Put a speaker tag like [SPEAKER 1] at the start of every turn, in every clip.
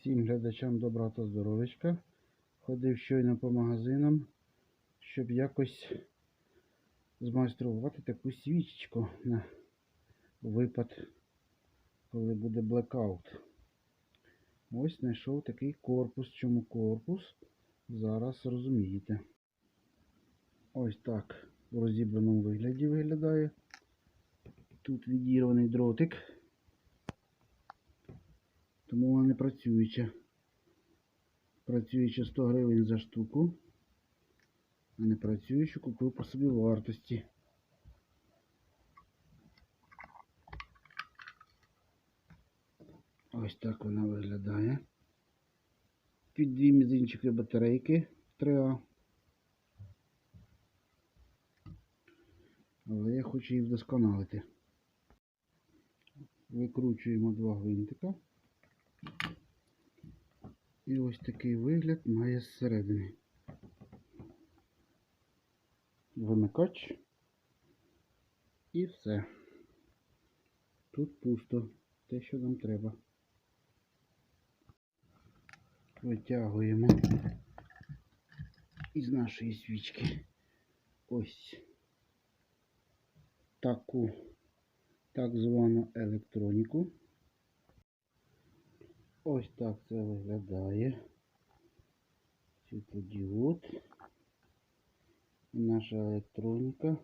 [SPEAKER 1] Всім глядачам добра та здоров'ячка. Ходив щойно по магазинам, щоб якось змайструвати таку свічечку на випад, коли буде блекаут. Ось знайшов такий корпус. Чому корпус? Зараз розумієте. Ось так в розібраному вигляді виглядає. Тут відірваний дротик. Тому вона не працююча. Працююча 100 гривень за штуку. А не працюючу купив по собі вартості. Ось так вона виглядає. Під дві мізинчики батарейки 3А. Але я хочу їх вдосконалити. Викручуємо два гвинтика. І ось такий вигляд має зсередини. Вимикач. І все. Тут пусто. Те, що нам треба. Витягуємо із нашої свічки ось таку так звану електроніку. Ось так це виглядає. Світлодіод. Наша електроніка.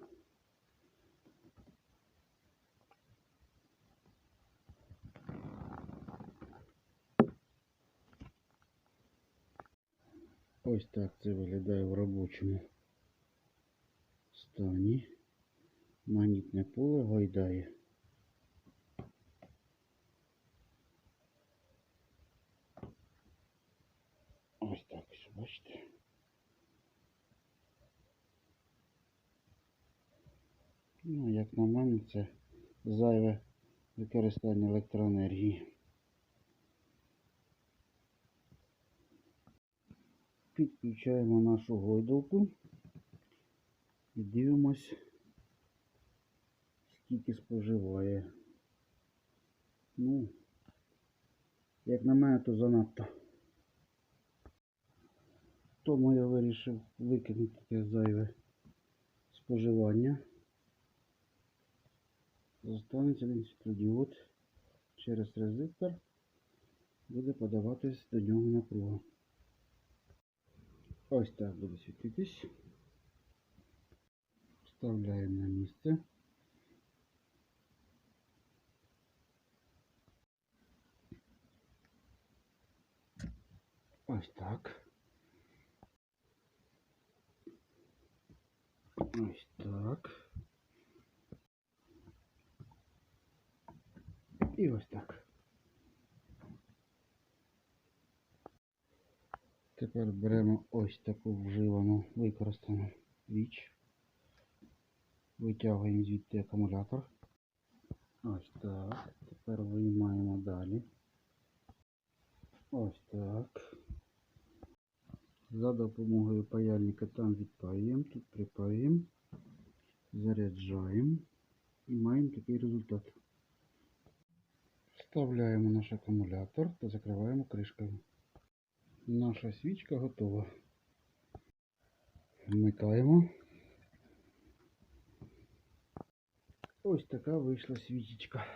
[SPEAKER 1] Ось так це виглядає в робочому стані. Магнітне поле гойдає. Ось так бачите. Ну, як на мене, це зайве використання електроенергії. Підключаємо нашу гойдалку і дивимось, скільки споживає. Ну, як на мене, то занадто. Тому я вирішив викинути таке зайве споживання. Зостанеться один світлодіод через резистор буде подаватись до нього напруга. Ось так буде світитись. Вставляємо на місце. Ось так. Ось так. І ось так. Тепер беремо ось таку вживану використану річ. Витягуємо звідти акумулятор. Ось так. Тепер виймаємо далі. Ось так. За допомогою паяльника там відпаюємо, тут припаюємо, заряджаємо і маємо такий результат. Вставляємо наш акумулятор та закриваємо кришкою. Наша свічка готова. Вмикаємо. Ось така вийшла свічечка.